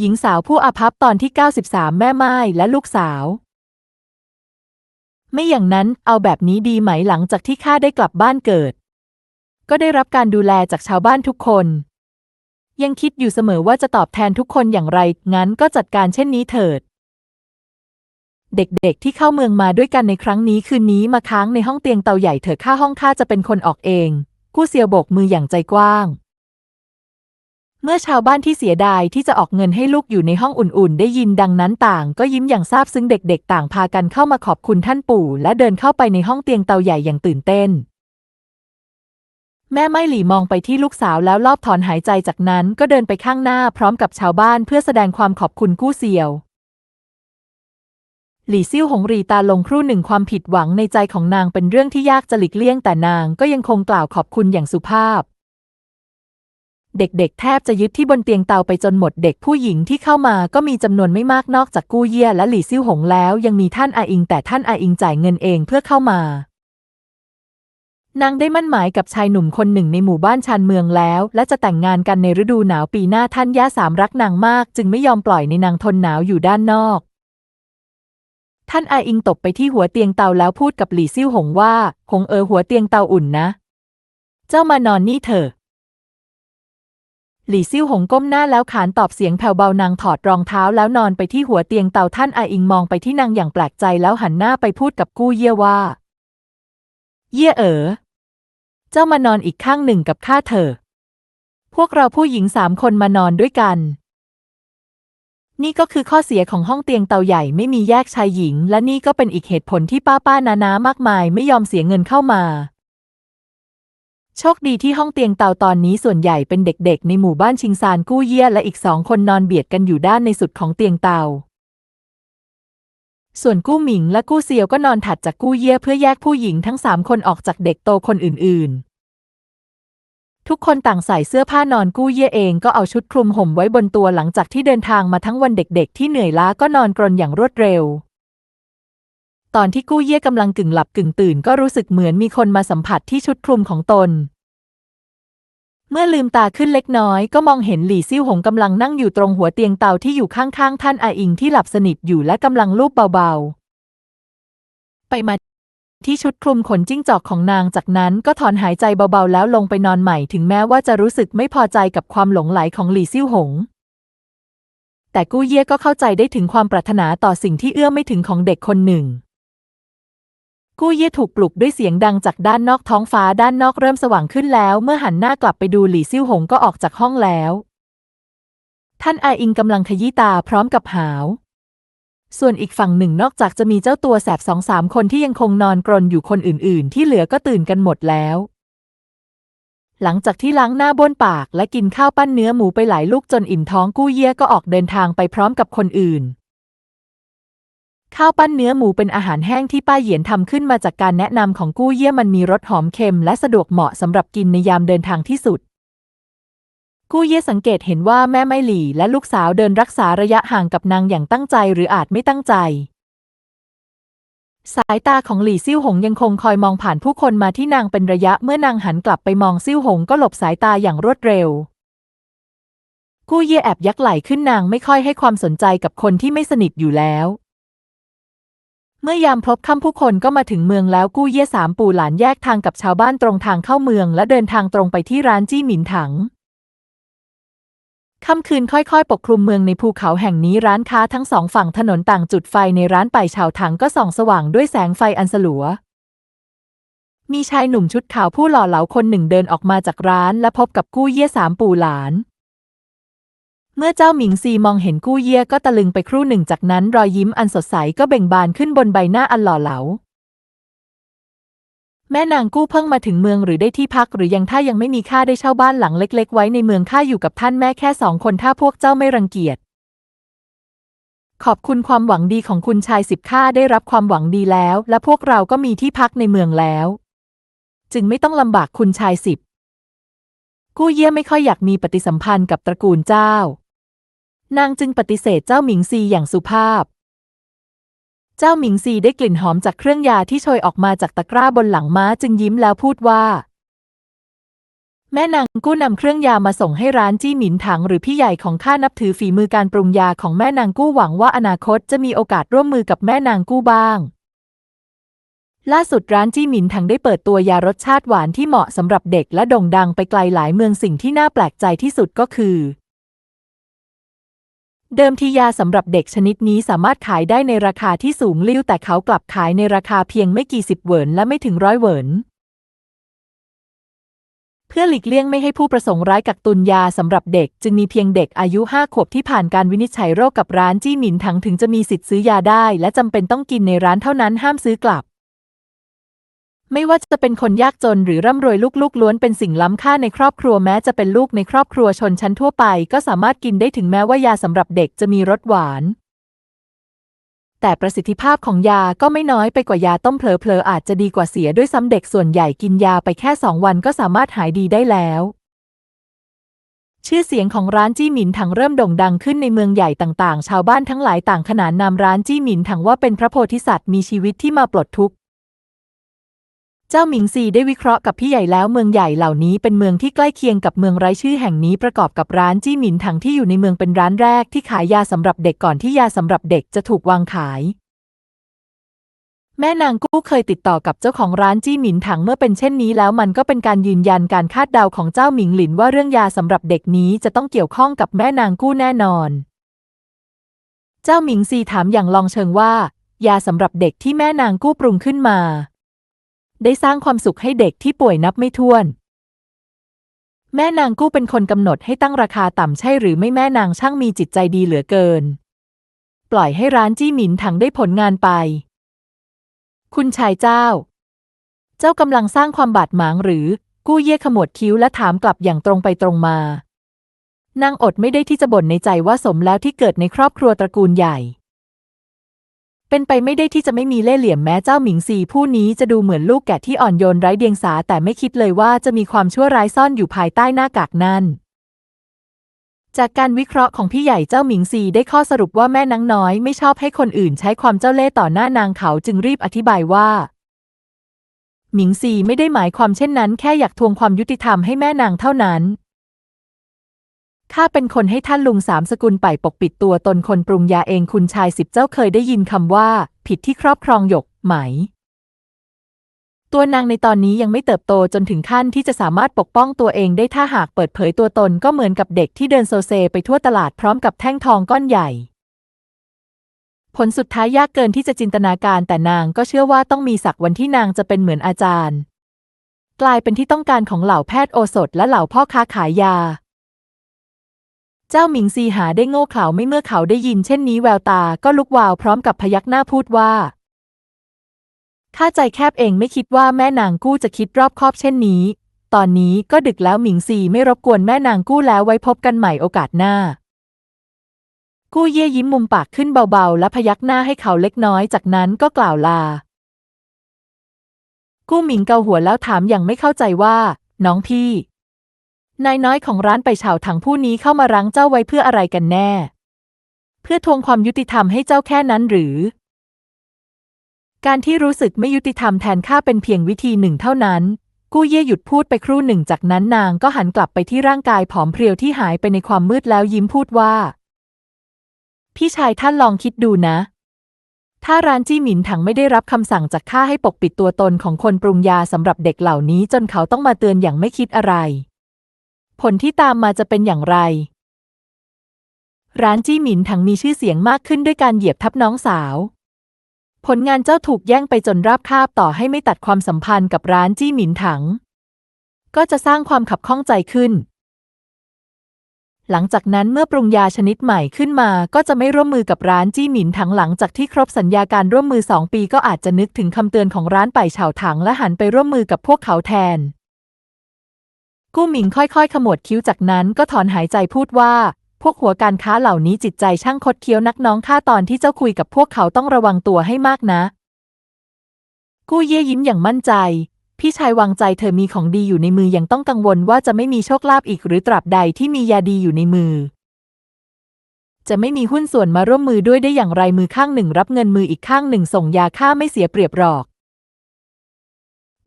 หญิงสาวผู้อาภัพตอนที่ 93 แม่ไม้และลูกสาว ไม่อย่างนั้นเอาแบบนี้ดีไหมหลังจากที่ข้าได้กลับบ้านเกิด ก็ได้รับการดูแลจากชาวบ้านทุกคน ยังคิดอยู่เสมอว่าจะตอบแทนทุกคนอย่างไร งั้นก็จัดการเช่นนี้เถิด เด็กๆที่เข้าเมืองมาด้วยกันในครั้งนี้คืนนี้มาค้างในห้องเตียงเตาใหญ่เถอะข้าห้องข้าจะเป็นคนออกเอง กู้เซียวโบกมืออย่างใจกว้าง เมื่อชาวบ้านที่เสียดายที่จะออกเงินให้ลูกอยู่ในห้องอุ่นๆ ได้ยินดังนั้นต่าง ก็ยิ้มอย่างซาบซึ้งเด็กๆ ต่างพากันเข้ามาขอบคุณท่านปู่ และเดินเข้าไปในห้องเตียงเตาใหญ่อย่างตื่นเต้น แม่ไม่หลีมองไปที่ลูกสาวแล้วรอบถอนหายใจจากนั้นก็เดินไปข้างหน้าพร้อมกับชาวบ้านเพื่อแสดงความขอบคุณกู้เซียวหลี่ซิ่วหงรีตาลงครู่หนึ่งความผิดหวังในใจของนางเป็นเรื่องที่ยากจะหลีกเลี่ยงแต่นางก็ยังคงกล่าวขอบคุณอย่างสุภาพ เด็กๆ แทบจะยึดที่บนเตียงเตาไปจนหมดเด็กผู้หญิงที่เข้ามาก็มีจำนวนไม่มากนอกจากกู้เย่และหลี่ซิ่วหงแล้ว ยังมีท่านอาอิง แต่ท่านอาอิงจ่ายเงินเองเพื่อเข้ามานางได้มั่นหมายกับชายหนุ่มคนหนึ่งในหมู่บ้านชานเมืองแล้ว และจะแต่งงานกันในฤดูหนาวปีหน้าท่านย่าสามรักนางมาก จึงไม่ยอมปล่อยในนางทนหนาวอยู่ด้านนอก ท่านอาอิงตบไปที่หัวเตียงเตาแล้วพูดกับหลี่ซิ่วหงว่า หงเออหัวเตียงเตาอุ่นนะ เจ้ามานอนนี่เถอะ หลี่ซิ่วหงก้มหน้าแล้วขานตอบเสียงแผ่วเบานางถอดรองเท้าแล้วนอนไปที่หัวเตียงเตาท่านอาอิงมองไปที่นางอย่างแปลกใจแล้วหันหน้าไปพูดกับกู้เย่ว่า เย่เอ๋อเจ้ามานอนอีกข้างหนึ่งกับข้าเถอะพวกเราผู้หญิงสามคนมานอนด้วยกัน นี่ก็คือข้อเสียของห้องเตียงเตาใหญ่ไม่มีแยกชายหญิง และนี่ก็เป็นอีกเหตุผลที่ป้าป้านานามากมายไม่ยอมเสียเงินเข้ามา โชคดีที่ห้องเตียงเตาตอนนี้ส่วนใหญ่เป็นเด็กๆ ในหมู่บ้านชิงซานกู้เยี่ยและอีกสองคนนอนเบียดกันอยู่ด้านในสุดของเตียงเตา ส่วนกู้หมิงและกู้เซียวก็นอนถัดจากกู้เยี่ยเพื่อแยกผู้หญิงทั้งสามคนออกจากเด็กโตคนอื่นๆ ทุกคนต่างใส่เสื้อผ้านอนกู้เยี่ยเองก็เอาชุดคลุมห่มไว้บนตัวหลังจากที่เดินทางมาทั้งวันเด็กๆ ที่เหนื่อยล้าก็นอนกรนอย่างรวดเร็ว ตอนที่กู้เย่กำลังกึ่งหลับกึ่งตื่นก็รู้สึกเหมือนมีคนมาสัมผัสที่ชุดคลุมของตน เมื่อลืมตาขึ้นเล็กน้อยก็มองเห็นหลี่ซิ่วหงกำลังนั่งอยู่ตรงหัวเตียงเตาที่อยู่ข้างๆท่านอาอิงที่หลับสนิทอยู่และกำลังลูบเบาๆ ไปมาที่ชุดคลุมขนจิ้งจอกของนางจากนั้นก็ถอนหายใจเบาๆ แล้วลงไปนอนใหม่ถึงแม้ว่าจะรู้สึกไม่พอใจกับความหลงไหลของหลี่ซิ่วหง แต่กู้เย่ก็เข้าใจได้ถึงความปรารถนาต่อสิ่งที่เอื้อไม่ถึงของเด็กคนหนึ่ง กู้เย่ถูกปลุกด้วยเสียงดังจากด้านนอกท้องฟ้าด้านนอกเริ่มสว่างขึ้นแล้ว เมื่อหันหน้ากลับไปดูหลี่ซิ่วหงก็ออกจากห้องแล้ว ท่านอาอิงกำลังขยี้ตาพร้อมกับหาว ส่วนอีกฝั่งหนึ่งนอกจากจะมีเจ้าตัวแสบสองสามคนที่ยังคงนอนกรนอยู่คนอื่น ๆ ที่เหลือก็ตื่นกันหมดแล้ว หลังจากที่ล้างหน้าบ้วนปากและกินข้าวปั้นเนื้อหมูไปหลายลูกจนอิ่มท้องกู้เย่ก็ออกเดินทางไปพร้อมกับคนอื่น ข้าวปั้นเนื้อหมูเป็นอาหารแห้งที่ป้าเหยียนทำขึ้นมาจากการแนะนำของกู้เยี่ยมันมีรสหอมเค็มและสะดวกเหมาะสำหรับกินในยามเดินทางที่สุด กู้เยี่ยสังเกตเห็นว่าแม่ไม่หลี่และลูกสาวเดินรักษาระยะห่างกับนางอย่างตั้งใจหรืออาจไม่ตั้งใจ สายตาของหลี่ซิ่วหงยังคงคอยมองผ่านผู้คนมาที่นางเป็นระยะเมื่อนางหันกลับไปมองซิ่วหงก็หลบสายตาอย่างรวดเร็วกู้เยี่ยแอบยักไหลขึ้นนางไม่ค่อยให้ความสนใจกับคนที่ไม่สนิทอยู่แล้ว เมื่อยามพบค่ำผู้คนก็มาถึงเมืองแล้วกู้เย่สามปู่หลานแยกทางกับชาวบ้านตรงทางเข้าเมือง และเดินทางตรงไปที่ร้านจี้หมินถังค่ำคืนค่อยๆ ปกคลุมเมืองในภูเขาแห่งนี้ร้านค้าทั้งสองฝั่งถนนต่างจุดไฟในร้านไปชาวถังก็ส่องสว่างด้วยแสงไฟอันสลัว มีชายหนุ่มชุดขาวผู้หล่อเหลาคนหนึ่งเดินออกมาจากร้าน และพบกับกู้เย่สามปู่หลาน เมื่อเจ้าหมิงซีมองเห็นกู้เย่ก็ตะลึงไปครู่หนึ่งจากนั้นรอยยิ้มอันสดใสก็เบ่งบานขึ้นบนใบหน้าอันหล่อเหลา แม่นางกู้เพิ่งมาถึงเมืองหรือได้ที่พักหรือยังถ้ายังไม่มีค่าได้เช่าบ้านหลังเล็ก ๆ ไว้ในเมืองข้าอยู่กับท่านแม่แค่สองคนถ้าพวกเจ้าไม่รังเกียจ ขอบคุณความหวังดีของคุณชายสิบข้าได้รับความหวังดีแล้ว และพวกเราก็มีที่พักในเมืองแล้ว จึงไม่ต้องลำบากคุณชายสิบกู้เยี่ยไม่ค่อยอยากมีปฏิสัมพันธ์กับตระกูลเจ้า นางจึงปฏิเสธเจ้าหมิงซีอย่างสุภาพ เจ้าหมิงซีได้กลิ่นหอมจากเครื่องยาที่โชยออกมาจากตะกร้าบนหลังม้าจึงยิ้มแล้วพูดว่า แม่นางกู้นำเครื่องยามาส่งให้ร้านจี้หมินถังหรือพี่ใหญ่ของข้านับถือฝีมือการปรุงยาของแม่นางกู้หวังว่าอนาคตจะมีโอกาสร่วมมือกับแม่นางกู้บ้างล่าสุดร้านจี้หมินถังได้เปิดตัวยารสชาติหวานที่เหมาะสำหรับเด็กและโด่งดังไปไกลหลายเมืองสิ่งที่น่าแปลกใจที่สุดก็คือ เดิมทียาสำหรับเด็กชนิดนี้สามารถขายได้ในราคาที่สูงลิ่วแต่เขากลับขายในราคาเพียงไม่กี่สิบเหวินและไม่ถึงร้อยเหวินเพื่อหลีกเลี่ยงไม่ให้ผู้ประสงค์ร้ายกักตุนยาสำหรับเด็ก จึงมีเพียงเด็กอายุห้าขวบที่ผ่านการวินิจฉัยโรคกับร้านจี้หมินถังถึงจะมีสิทธิ์ซื้อยาได้ และจำเป็นต้องกินในร้านเท่านั้นห้ามซื้อกลับ ไม่ว่าจะเป็นคนยากจนหรือร่ำรวยลูกๆล้วนเป็นสิ่งล้ำค่าในครอบครัวแม้จะเป็นลูกในครอบครัวชนชั้นทั่วไป ก็สามารถกินได้ถึงแม้ว่ายาสำหรับเด็กจะมีรสหวาน แต่ประสิทธิภาพของยาก็ไม่น้อยไปกว่ายาต้มเผลอๆอาจจะดีกว่าเสียด้วยซ้ำเด็กส่วนใหญ่กินยาไปแค่สองวันก็สามารถหายดีได้แล้วชื่อเสียงของร้านจี้หมินถังเริ่มโด่งดังขึ้นในเมืองใหญ่ต่างๆ ชาวบ้านทั้งหลายต่างขนานนามร้านจี้หมินถังว่าเป็นพระโพธิสัตว์มีชีวิตที่มาปลดทุกข์ เจ้าหมิงซีได้วิเคราะห์กับพี่ใหญ่แล้วเมืองใหญ่เหล่านี้เป็นเมืองที่ใกล้เคียงกับเมืองไร้ชื่อแห่งนี้ประกอบกับร้านจี้หมินถังที่อยู่ในเมืองเป็นร้านแรกที่ขายยาสำหรับเด็กก่อนที่ยาสำหรับเด็กจะถูกวางขาย แม่นางกู้เคยติดต่อกับเจ้าของร้านจี้หมินถังเมื่อเป็นเช่นนี้แล้วมันก็เป็นการยืนยันการคาดเดาของเจ้าหมิงหลินว่าเรื่องยาสำหรับเด็กนี้จะต้องเกี่ยวข้องกับแม่นางกู้แน่นอน เจ้าหมิงซีถามอย่างลองเชิงว่า ยาสำหรับเด็กที่แม่นางกู้ปรุงขึ้นมา ได้สร้างความสุขให้เด็กที่ป่วยนับไม่ถ้วน แม่นางกู้เป็นคนกำหนดให้ตั้งราคาต่ำใช่หรือไม่แม่นางช่างมีจิตใจดีเหลือเกิน ปล่อยให้ร้านจี้หมินถังได้ผลงานไป คุณชายเจ้า เจ้ากำลังสร้างความบาดหมางหรือ กู้เย่ขมวดคิ้วและถามกลับอย่างตรงไปตรงมานางอดไม่ได้ที่จะบ่นในใจว่าสมแล้วที่เกิดในครอบครัวตระกูลใหญ่ เป็นไปไม่ได้ที่จะไม่มีเล่ห์เหลี่ยมแม้เจ้าหมิงซีผู้นี้จะดูเหมือนลูกแกะที่อ่อนโยนไร้เดียงสาแต่ไม่คิดเลยว่าจะมีความชั่วร้ายซ่อนอยู่ภายใต้หน้ากากนั้น จากการวิเคราะห์ของพี่ใหญ่เจ้าหมิงซีได้ข้อสรุปว่าแม่นางน้อยไม่ชอบให้คนอื่นใช้ความเจ้าเล่ห์ต่อหน้านางเขาจึงรีบอธิบายว่า หมิงซีไม่ได้หมายความเช่นนั้น แค่อยากทวงความยุติธรรมให้แม่นางเท่านั้น ข้าเป็นคนให้ท่านลุงสามสกุลไปปกปิดตัวตนคนปรุงยาเองคุณชายสิบเจ้าเคยได้ยินคำว่า ผิดที่ครอบครองหยกไหม ตัวนางในตอนนี้ยังไม่เติบโตจนถึงขั้นที่จะสามารถปกป้องตัวเองได้ถ้าหากเปิดเผยตัวตนก็เหมือนกับเด็กที่เดินโซเซไปทั่วตลาดพร้อมกับแท่งทองก้อนใหญ่ ผลสุดท้ายยากเกินที่จะจินตนาการแต่นางก็เชื่อว่าต้องมีสักวันที่นางจะเป็นเหมือนอาจารย์ กลายเป็นที่ต้องการของเหล่าแพทย์โอสถและเหล่าพ่อค้าขายยา เจ้าหมิงซีหาได้โง่เขลาไม่เมื่อเขาได้ยินเช่นนี้แววตาก็ลุกวาวพร้อมกับพยักหน้าพูดว่า ข้าใจแคบเองไม่คิดว่าแม่นางกู้จะคิดรอบคอบเช่นนี้ ตอนนี้ก็ดึกแล้วหมิงซีไม่รบกวนแม่นางกู้แล้วไว้พบกันใหม่โอกาสหน้า กู้เย่ยิ้มมุมปากขึ้นเบาๆ และพยักหน้าให้เขาเล็กน้อยจากนั้นก็กล่าวลา กู้หมิงเกาหัวแล้วถามอย่างไม่เข้าใจว่า น้องพี่ นายน้อยของร้านไปเฉาถังผู้นี้เข้ามารั้งเจ้าไว้เพื่ออะไรกันแน่ เพื่อทวงความยุติธรรมให้เจ้าแค่นั้นหรือ การที่รู้สึกไม่ยุติธรรมแทนข้าเป็นเพียงวิธีหนึ่งเท่านั้น กู้เย่หยุดพูดไปครู่หนึ่งจากนั้นนางก็หันกลับไปที่ร่างกายผอมเพรียวที่หายไปในความมืดแล้วยิ้มพูดว่า พี่ชายท่านลองคิดดูนะ ถ้าร้านจี้หมินถังไม่ได้รับคำสั่งจากข้าให้ปกปิดตัวตนของคนปรุงยาสำหรับเด็กเหล่านี้จนเขาต้องมาเตือนอย่างไม่คิดอะไร ผลที่ตามมาจะเป็นอย่างไร ร้านจี้หมินถังมีชื่อเสียงมากขึ้นด้วยการเหยียบทับน้องสาว ผลงานเจ้าถูกแย่งไปจนราบคาบต่อให้ไม่ตัดความสัมพันธ์กับร้านจี้หมินถัง ก็จะสร้างความขับข้องใจขึ้น หลังจากนั้นเมื่อปรุงยาชนิดใหม่ขึ้นมา ก็จะไม่ร่วมมือกับร้านจี้หมินถังหลังจากที่ครบสัญญาการร่วมมือสองปีก็อาจจะนึกถึงคำเตือนของร้านไปเฉาถังและหันไปร่วมมือกับพวกเขาแทน กู้หมิงค่อยๆ ขมวดคิ้วจากนั้นก็ถอนหายใจพูดว่า พวกหัวการค้าเหล่านี้จิตใจช่างคดเคี้ยวนักน้องข้าตอนที่เจ้าคุยกับพวกเขาต้องระวังตัวให้มากนะ กู้เย่ยิ้มอย่างมั่นใจ พี่ชายวางใจเธอมีของดีอยู่ในมือยังต้องกังวลว่าจะไม่มีโชคลาภอีกหรือตราบใดที่มียาดีอยู่ในมือ จะไม่มีหุ้นส่วนมาร่วมมือด้วยได้อย่างไรมือข้างหนึ่งรับเงินมืออีกข้างหนึ่งส่งยาค่าไม่เสียเปรียบหรอก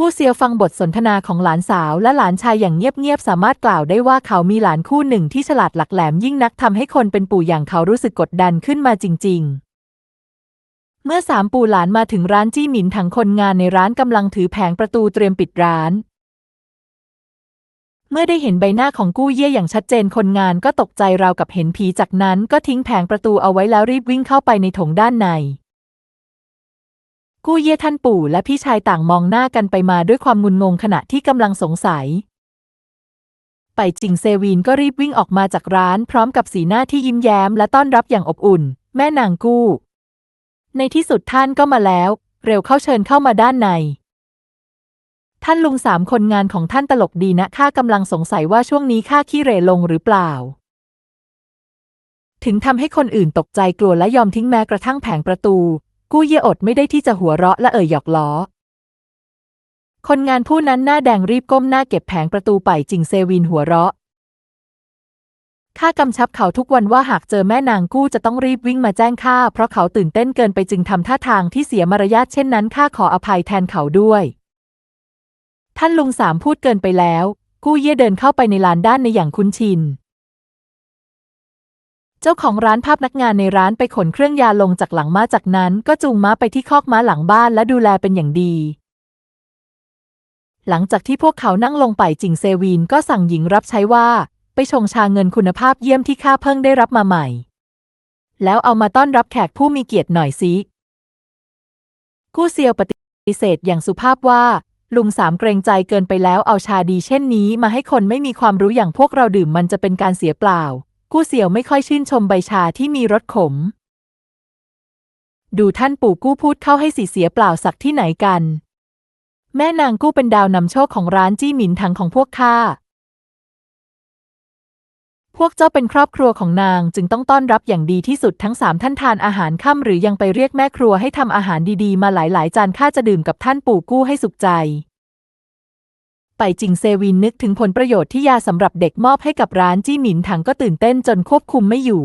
กู้เซียวฟังบทสนทนาของหลานสาวและหลานชายอย่างเงียบๆ สามารถกล่าวได้ว่าเขามีหลานคู่หนึ่งที่ฉลาดหลักแหลมยิ่งนักทำให้คนเป็นปู่อย่างเขารู้สึกกดดันขึ้นมาจริง ๆ เมื่อสามปู่หลานมาถึงร้านจี้หมินถังคนงานในร้านกำลังถือแผงประตูเตรียมปิดร้าน เมื่อได้เห็นใบหน้าของกู้เย่อย่างชัดเจนคนงานก็ตกใจราวกับเห็นผีจากนั้นก็ทิ้งแผงประตูเอาไว้แล้วรีบวิ่งเข้าไปในถงด้านใน กู้เย่ท่านปู่และพี่ชายต่างมองหน้ากันไปมาด้วยความงุนงงขณะที่กำลังสงสัย ไปจิงเซวีนก็รีบวิ่งออกมาจากร้านพร้อมกับสีหน้าที่ยิ้มแย้มและต้อนรับอย่างอบอุ่น แม่นางกู้ ในที่สุดท่านก็มาแล้ว เร็วเข้าเชิญเข้ามาด้านใน ท่านลุงสามคนงานของท่านตลกดีนะข้ากำลังสงสัยว่าช่วงนี้ข้าขี้เร่ลงหรือเปล่าถึงทำให้คนอื่นตกใจกลัวและยอมทิ้งแม้กระทั่งแผงประตู กู้เย่อดไม่ได้ที่จะหัวเราะและเอ่ยหยอกล้อ คนงานผู้นั้นหน้าแดงรีบก้มหน้าเก็บแผงประตูไปจิงเซวินหัวเราะข้ากำชับเขาทุกวันว่าหากเจอแม่นางกู้จะต้องรีบวิ่งมาแจ้งข้าเพราะเขาตื่นเต้นเกินไปจึงทำท่าทางที่เสียมารยาทเช่นนั้นข้าขออภัยแทนเขาด้วย ท่านลุงสามพูดเกินไปแล้ว กู้เย่เดินเข้าไปในลานด้านในอย่างคุ้นชิน เจ้าของร้านภาพนักงานในร้านไปขนเครื่องยาลงจากหลังม้าจากนั้น ก็จูงม้าไปที่คอกม้าหลังบ้านและดูแลเป็นอย่างดี หลังจากที่พวกเขานั่งลงไปจิงเซวีนก็สั่งหญิงรับใช้ว่า ไปชงชาเงินคุณภาพเยี่ยมที่ข้าเพิ่งได้รับมาใหม่ แล้วเอามาต้อนรับแขกผู้มีเกียรติหน่อยสิกู้เซียวปฏิเสธอย่างสุภาพว่าลุงสามเกรงใจเกินไปแล้วเอาชาดีเช่นนี้มาให้คนไม่มีความรู้อย่างพวกเราดื่มมันจะเป็นการเสียเปล่า กู้เสี่ยวไม่ค่อยชื่นชมใบชาที่มีรสขม ดูท่านปู่กู้พูดเข้าให้สีเสียเปล่าสักที่ไหนกัน แม่นางกู้เป็นดาวนำโชคของร้านจี้หมินถังของพวกข้าพวกเจ้าเป็นครอบครัวของนางจึงต้องต้อนรับอย่างดีที่สุดทั้งสามท่านทานอาหารค่ำหรือยังไปเรียกแม่ครัวให้ทำอาหารดีๆ มาหลายๆ จานข้าจะดื่มกับท่านปู่กู้ให้สุขใจ ไปจิงเซวินนึกถึงผลประโยชน์ที่ยาสำหรับเด็กมอบให้กับร้านจี้หมินถังก็ตื่นเต้นจนควบคุมไม่อยู่